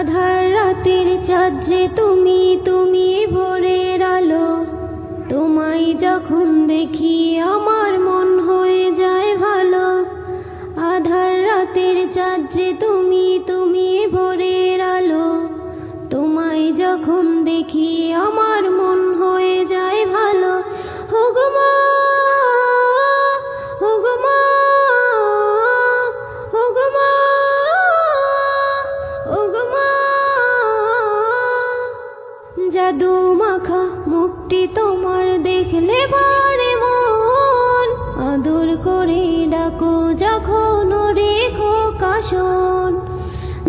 আধার রাতের চাঁদ যে তুমি তুমি ভোরের আলো। তোমায় যখন দেখি আমার মন হয়ে যায় ভালো। আধার রাতের চাঁদ তুমি তুমি ভোরের আলো। তোমায় যখন দেখি আমার মন জাদু মাখা মুখটি তোমার দেখলে বারে মন। আদর করে ডাকো যখন রেখো কাশন।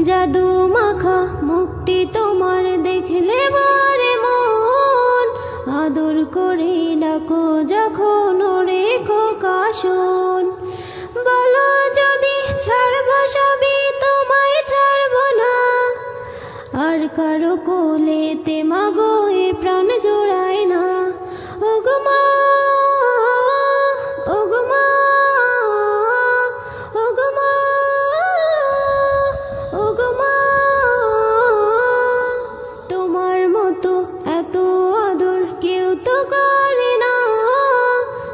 জাদু মাখা মুখটি তোমার দেখলে বারে মন। আদর করে ডাকো যখন রেখো কাশন। বলো যদি ছাড়বো সবই তোমায় ছাড়বো না। আর কারও কোলেতে মাগো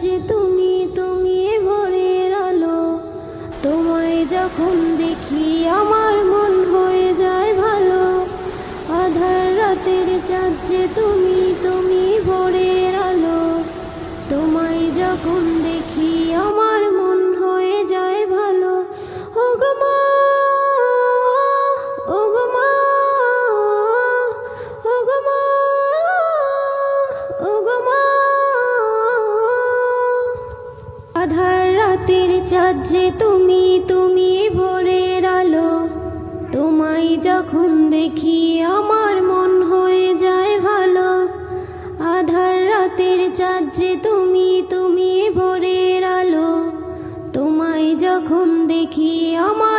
যে তুমি তুমি ভোরের আলো। তোমায় যখন রাতের চাঁদ যে তুমি তুমি ভোরের আলো। তোমায় যখন দেখি আমার মন হয়ে যায় ভালো। আধার রাতের চাঁদ যে তুমি তুমি ভোরের আলো। তোমায় যখন দেখি আমার